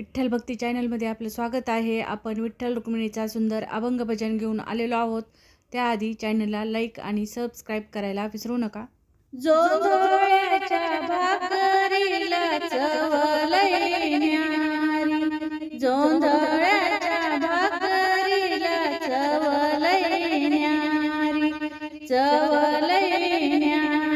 विठ्ठल भक्ती चॅनलमध्ये आपलं स्वागत आहे. आपण विठ्ठल रुक्मिणीचा सुंदर अभंग भजन घेऊन आलेलो आहोत. त्याआधी चॅनलला लाईक आणि सबस्क्राईब करायला विसरू नका. जोंधळ्याच्या भाकरीला न्यारी.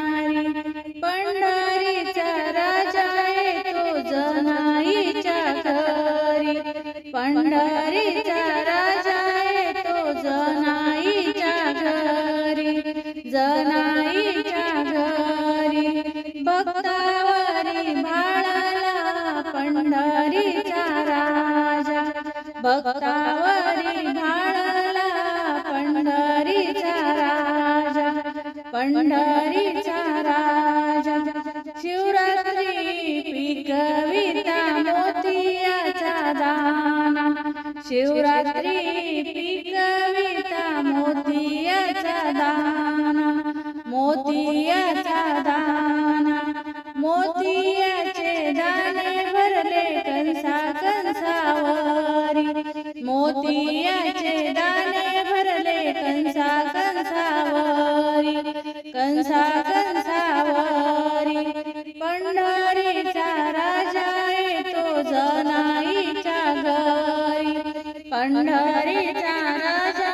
पंढरीचा राजा येतो जनाईच्या घरी जनाईच्या घरी भक्तावरी भाळाला पंढरीचा राजा भक्तावरी भाळाला पंढरीचा राजा पंढरीचा ಶಿವರಾತ್ರಿ पंढरीचा राजा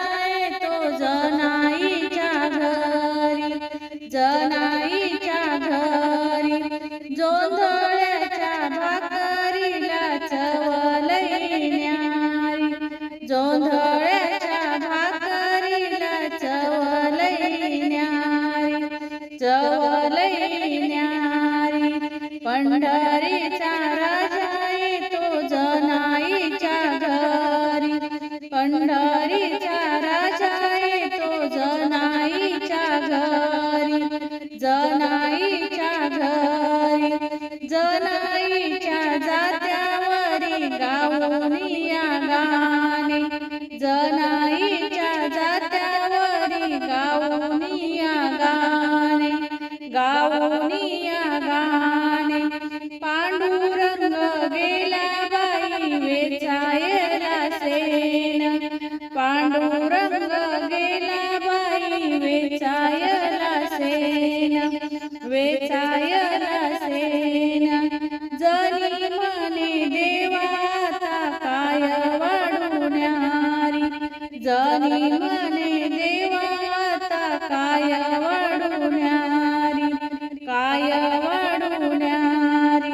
तो जनाईच्या घरी जनाईच्या घरी. जोंधळ्याच्या भाकरीला चवलैन्यारी जोंधळ्याच्या भाकरीला चवलैन्यारी चवलैन्यारी पंढरीचा राजा गाईच्या जात्यावरी गाऊनी जनी म्हणे देवाता काय वडुण्यारी काय वडुण्यारी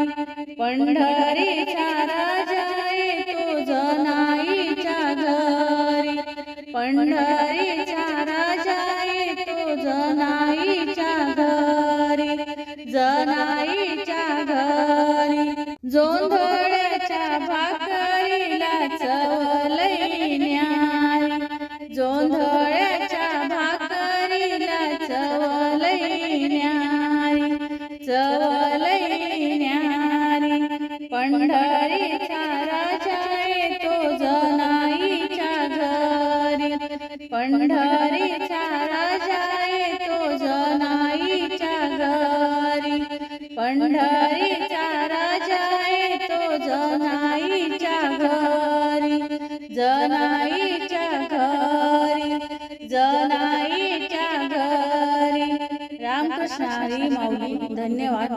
पंढरीच्या राजा तो जनाईच्या घरी. पंढरीच्या राजा तो जनाईच्या घरी. जनाईच्या घरी. जोंधो जोंधळ्याच्या भाकरीला चवलैन्यारी चवलैन्यारी पंढरीच्या राजा येतो जनाईच्या घरी पंढरीच्या राजा येतो जनाईच्या घरी पंढरीच्या राजा येतो जनाईच्या शाळी माऊली धन्यवाद.